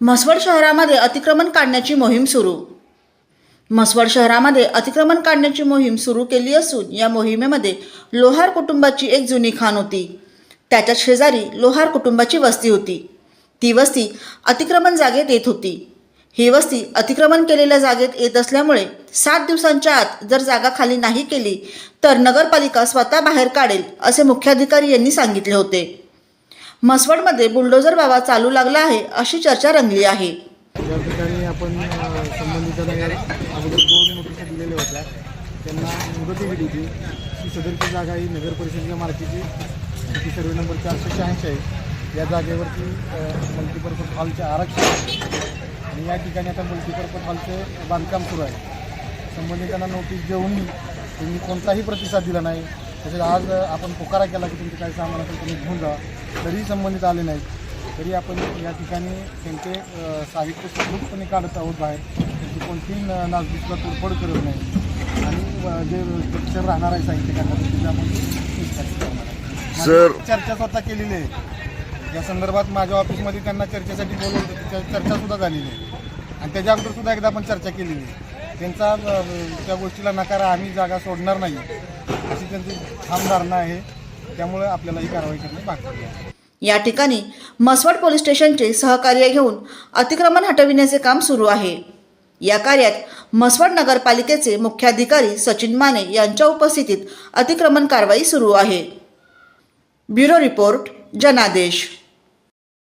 म्हसवड शहरामध्ये अतिक्रमण काढण्याची मोहीम सुरू. म्हसवड शहरामध्ये अतिक्रमण काढण्याची मोहीम सुरू केली असून या मोहिमेमध्ये लोहार कुटुंबाची एक जुनी खाण होती. त्याच्या शेजारी लोहार कुटुंबाची वस्ती होती. ती वस्ती अतिक्रमण जागेत येत होती. ही वस्ती अतिक्रमण केलेल्या जागेत येत असल्यामुळे सात दिवसांच्या आत जर जागा खाली नाही केली तर नगरपालिका स्वतः बाहेर काढेल असे मुख्याधिकारी यांनी सांगितले होते. म्हसवडमध्ये बुलडोझर बाबा चालू लागला आहे अशी चर्चा रंगली आहे. ज्या ठिकाणी आपण अ, संबंधितांना अगोदर दोन नोटिसा दिलेल्या होत्या. त्यांना मुदती दिली होती. ही सदरची जागा ही नगर परिषदेच्या मालकीची. ती सर्वे नंबर चारशे शहाऐंशी आहे. या जागेवरती मल्टीपर्पज हॉलचे आरक्षण आणि या ठिकाणी आता मल्टीपर्पज हॉलचे बांधकाम सुरू आहे. संबंधितांना नोटीस देऊनही त्यांनी कोणताही प्रतिसाद दिला नाही. तसेच आज आपण पुकारा केला की तुमचं काही सामान असेल तुम्ही घेऊन जा. तरीही संबंधित आले नाहीत तरी आपण या ठिकाणी त्यांचे साहित्य सुखरूपपणे काढत आहोत बाहेर. त्यांची कोणतीही न- नासधूसला तोडफोड करत नाही. आणि जे स्ट्रक्चर राहणार आहे साहित्य काढण्याचं त्याची आपण करणार चर्चा स्वतः केलेली आहे. या संदर्भात माझ्या ऑफिसमध्ये त्यांना चर्चेसाठी बोलवलं चर्चासुद्धा झालेली आहे. आणि त्याच्या अगोदर सुद्धा एकदा आपण चर्चा केलेली आहे. त्यांचा त्या गोष्टीला नकार आम्ही जागा सोडणार नाही. अशी त्यांची ठाम धारणा आहे. त्यामुळे आपल्याला ही कारवाई करणे भाग पडले आहे. या ठिकाणी म्हसवड पोलीस स्टेशनचे सहकार्य घेऊन अतिक्रमण हटविण्याचे काम सुरू आहे. या कार्यात म्हसवड नगरपालिकेचे मुख्याधिकारी सचिन माने यांच्या उपस्थितीत अतिक्रमण कारवाई सुरू आहे. ब्युरो रिपोर्ट जनादेश.